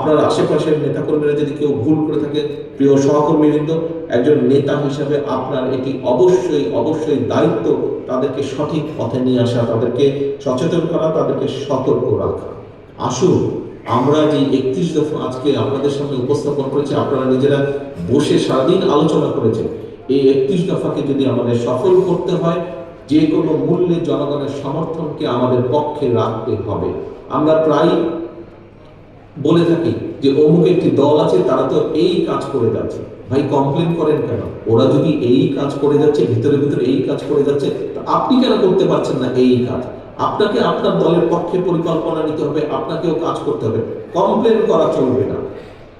আপনার আশেপাশের নেতাকর্মীরা যদি কেউ ভুল করে থাকে, প্রিয় সহকর্মীবৃন্দ, একজন নেতা হিসাবে আপনার এটি অবশ্যই অবশ্যই দায়িত্ব তাদেরকে সঠিক পথে নিয়ে আসা, তাদেরকে সচেতন করা, তাদেরকে সতর্ক রাখা। আসুন, আমরা যে একত্রিশ দফা আজকে আপনাদের সামনে উপস্থাপন করেছি, আপনারা নিজেরা বসে সারাদিন আলোচনা করেছেন। এই একত্রিশ দফাকে যদি আমাদের সফল করতে হয়, যে কোনো মূল্যে জনগণের সমর্থনকে আমাদের পক্ষে রাখতে হবে। আমরা প্রায় বলে থাকি যে অমুক একটি দল আছে, তারা তো এই কাজ করে যাচ্ছে। ভাই কমপ্লেন করেন কেন? ওরা যদি এই কাজ করে যাচ্ছে, ভিতরে ভিতরে এই কাজ করে যাচ্ছে আপনি কেন করতে পারছেন না এই কাজ? আপনাকে আপনার দলের পক্ষে পরিকল্পনা নিতে হবে, আপনাকেও কাজ করতে হবে। কমপ্লেন করা চলবে না।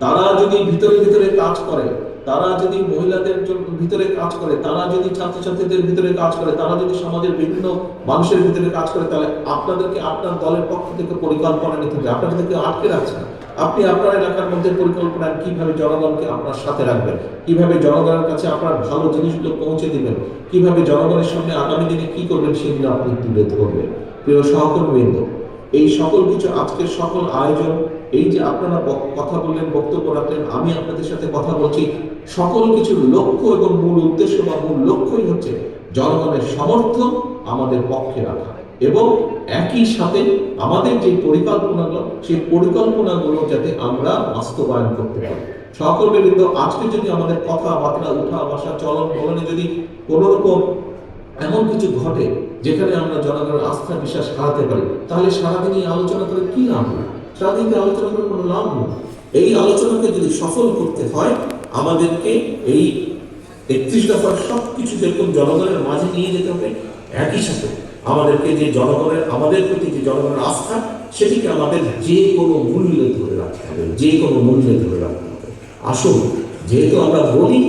তারা যদি ভিতরে ভিতরে কাজ করে তারা যদি মহিলাদের ভিতরে কাজ করে, তারা যদি ছাত্রছাত্রীদের ভিতরে কাজ করে, তারা যদি সমাজের বিভিন্ন মানুষের ভিতরে কাজ করে, তাহলে আপনাদেরকে আপনার দলের পক্ষ থেকে পরিকল্পনা নিতে হবে। আপনাদেরকে আটকে রাখছে না। আপনি আপনার এলাকার মধ্যে পরিকল্পনা কীভাবে জনগণকে আপনার সাথে রাখবেন? কীভাবে জনগণের কাছে আপনার ভালো জিনিসগুলো পৌঁছে দিবেন? কীভাবে জনগণের সামনে আগামী দিনে কি করবেন সেগুলো আপনি তুলে ধরবেন। প্রিয় সহকর্মীবৃন্দ এই সকল কিছু আজকের সকল আয়োজন, এই যে আপনারা কথা বললেন, বক্তব্য রাখলেন, আমি আপনাদের সাথে কথা বলছি। সকল কিছুর লক্ষ্য এবং মূল উদ্দেশ্য বা মূল লক্ষ্যই হচ্ছে জনগণের সমর্থন আমাদের পক্ষে রাখা এবং একই সাথে আমাদের যে পরিকল্পনাগুলো, সেই পরিকল্পনাগুলো যাতে আমরা বাস্তবায়ন করতে পারি। সহকর্মীবৃন্দ আজকে যদি আমাদের কথাবার্তা উঠা, বসা, চলন, বলনে যদি কোনো রকম এমন কিছু ঘটে যেখানে আমরা জনগণের আস্থা, বিশ্বাস হারাতে পারি। তাহলে সারাদিন এই আলোচনা করে কি লাভ সারাদিন আলোচনা করে কোনো লাভ নেই। এই আলোচনাকে যদি সফল করতে হয়, আমাদেরকে এই একত্রিশ দফার সব কিছু যেরকম জনগণের মাঝে নিয়ে যেতে হবে, একই সাথে আমাদেরকে যে জনগণের, আমাদের প্রতি যে জনগণের আস্থা, সেটিকে আমাদের যে কোনো মূল্যে ধরে রাখতে হবে। যে কোনো মূল্যে ধরে রাখতে হবে। আসুন, যেহেতু আমরা বলি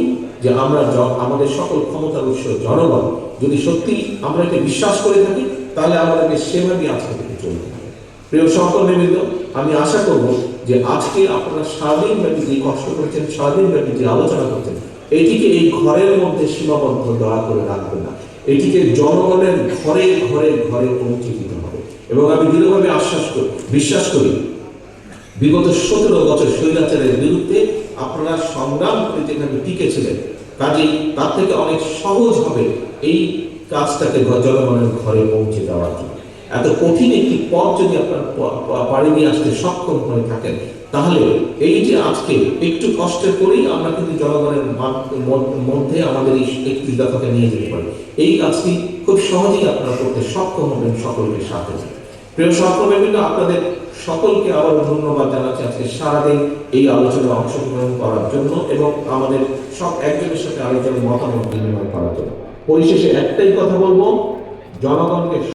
যে আমরা আমাদের সকল ক্ষমতার উৎস জনগণ। যদি সত্যি আমরা এটা বিশ্বাস করে থাকি, তাহলে আমাদেরকে সেভাবেই আজকে থেকে চলতে হবে। প্রিয় সহকর্মীবৃন্দ আমি আশা করব যে আজকে আপনারা সারাদিন ব্যাপী যে কষ্ট করেছেন সারাদিন ব্যাপী যে আলোচনা করছেন, এটিকে এই ঘরের মধ্যে সীমাবদ্ধ দয়া করে রাখবেন না। এটিকে জনগণের ঘরে ঘরে ঘরে পৌঁছে দিতে হবে। এবং আমি দৃঢ়ভাবে আশ্বাস করি, বিশ্বাস করি বিগত সতেরো বছর স্বৈরাচারের বিরুদ্ধে আপনারা সংগ্রাম করে যেখানে টিকেছিলেন, কাজেই তার থেকে অনেক সহজ হবে এই কাজটাকে জনগণের ঘরে পৌঁছে দেওয়ার জন্য এত কঠিন একটি পথ যদি আপনার পাড়ি দিয়ে আসতে সক্ষম হয়ে থাকেন, তাহলে এই যে আজকে একটু কষ্টের করেই আমরা কিন্তু জনগণের মধ্যে আমাদের এই একটি দফাকে নিয়ে যেতে পারি এই কাজটি খুব সহজেই আপনারা করতে সক্ষম হবেন সকলকে সাথে নিয়ে। প্রিয় সহকর্মীবৃন্দ আপনাদের সকলকে আবার ধন্যবাদ জানাচ্ছি আজকে সারাদিন এই আলোচনায় অংশগ্রহণ করার জন্য এবং আমাদের সব একজনের সাথে আলোচনার মতামত বিনিময় করার জন্য। পরিশেষে একটাই কথা বলব, জনগণকে